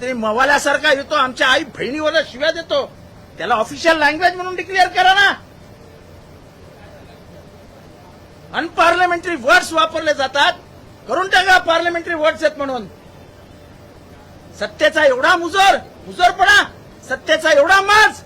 कोणीतरी मवाल्यासारखा येतो आमच्या आई बहिणीवर शिव्या देतो. त्याला ऑफिशियल लँग्वेज म्हणून डिक्लेअर करा ना. अनपार्लमेंटरी वर्ड्स वापरले जातात. करून टाका पार्लमेंटरी वर्ड्स आहेत म्हणून. सत्तेचा एवढा मुजोर मुजोरपणा सत्तेचा एवढा माज.